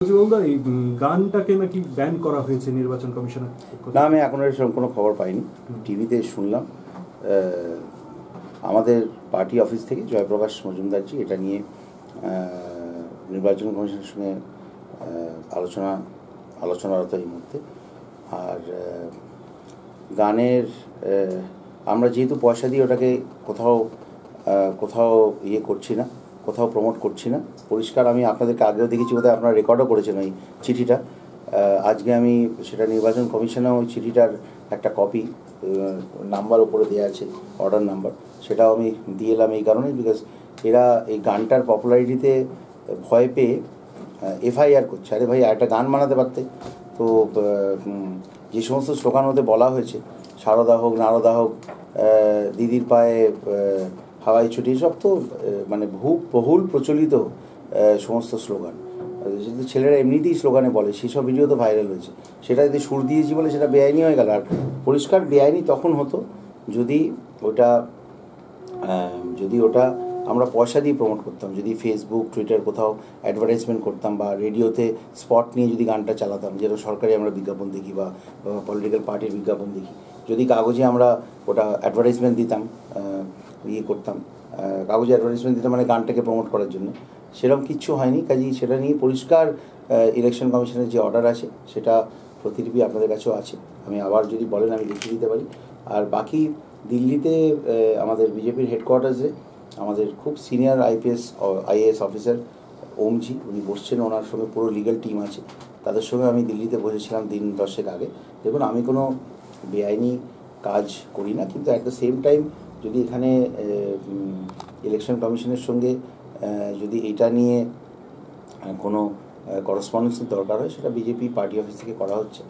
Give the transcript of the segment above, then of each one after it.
এই গানটাকে নাকি ব্যান করা হয়েছে নির্বাচন কমিশনের। না আমি এখনও এরকম কোনো খবর পাইনি। টিভিতে শুনলাম। আমাদের পার্টি অফিস থেকে জয়প্রকাশ মজুমদারজি এটা নিয়ে নির্বাচন কমিশনের সঙ্গে আলোচনা আলোচনারত এই মুহূর্তে। আর গানের আমরা যেহেতু পয়সা দিয়ে ওটাকে কোথাও কোথাও ইয়ে করছি না কোথাও প্রমোট করছি না। পরিষ্কার আমি আপনাদেরকে আগেও দেখেছি বোধহয় আপনারা রেকর্ডও করেছেন ওই চিঠিটা। আজকে আমি সেটা নির্বাচন কমিশনে ওই চিঠিটার একটা কপি নাম্বার ওপরে দেওয়া আছে অর্ডার নাম্বার সেটাও আমি দিয়ে এলাম এই কারণেই বিকজ এরা এই গানটার পপুলারিটিতে ভয় পেয়ে এফআইআর করছে। আরে ভাই একটা গান বানাতে পারতে? তো যে সমস্ত স্লোগান ওতে বলা হয়েছে, সারদা হোক, নারদা হোক দিদির পায়ে হাওয়াই ছুটি সব তো মানে বহু বহুল প্রচলিত সমস্ত স্লোগান। যদি ছেলেরা এমনিতেই স্লোগানে বলে সেসব ভিডিও তো ভাইরাল হয়েছে। সেটা যদি সুর দিয়েছি বলে সেটা বেআইনি হয়ে গেল। আর পরিষ্কার বেআইনি তখন হতো যদি ওটা যদি ওটা আমরা পয়সা দিয়ে প্রমোট করতাম। যদি ফেসবুক টুইটার কোথাও অ্যাডভার্টাইজমেন্ট করতাম বা রেডিওতে স্পট নিয়ে যদি গানটা চালাতাম, যেটা সরকারি আমরা বিজ্ঞাপন দেখি বা পলিটিক্যাল পার্টির বিজ্ঞাপন দেখি। যদি কাগজে আমরা ওটা অ্যাডভার্টাইজমেন্ট দিতাম ইয়ে করতাম। কাগজে অ্যাডভার্টাইজমেন্ট দিতাম মানে গানটাকে প্রমোট করার জন্য। সেরকম কিচ্ছু হয়নি, কাজেই সেটা নিয়ে পরিষ্কার ইলেকশন কমিশনের যে অর্ডার আছে, সেটা প্রতিলিপি আপনাদের কাছেও আছে। আমি আবার যদি বলেন, আমি লিখে দিতে পারি। আর বাকি দিল্লিতে আমাদের বিজেপির হেডকোয়ার্টার্সে আমাদের খুব senior IPS IAS officer Omji, উনি বসছেন, ওনার সঙ্গে পুরো লিগ্যাল টিম আছে। তাদের সঙ্গে আমি দিল্লিতে বসেছিলাম দিন দশেক আগে। দেখুন, আমি কোনো বেআইনি কাজ করি না, কিন্তু অ্যাট দ্য সেম টাইম যদি এখানে ইলেকশন কমিশনের সঙ্গে যদি এটা নিয়ে কোনো করসপন্ডেন্সের দরকার হয় সেটা বিজেপি পার্টি অফিস থেকে করা হচ্ছে।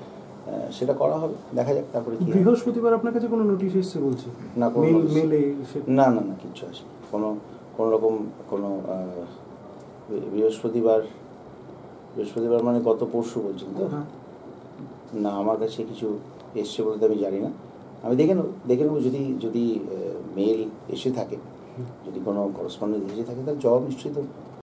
সেটা করা হবে দেখা যাক তারপরে কি বৃহস্পতিবার আপনার কাছে কোনো নোটিশ এসেছে বলছে? না, কোনো মেলে না না না কিচ্ছু আসে কোনো কোনো রকম কোনো বৃহস্পতিবার বৃহস্পতিবার মানে গত পরশু বলছেন তো? হ্যাঁ। না আমার কাছে কিছু এসছে বলতে আমি জানি না। আমি দেখে নেব দেখে নেব যদি যদি মেল এসে থাকে যদি কোনো করসপন্ডেন্স এসে থাকে তাহলে জবাব নিশ্চয়ই দেবো।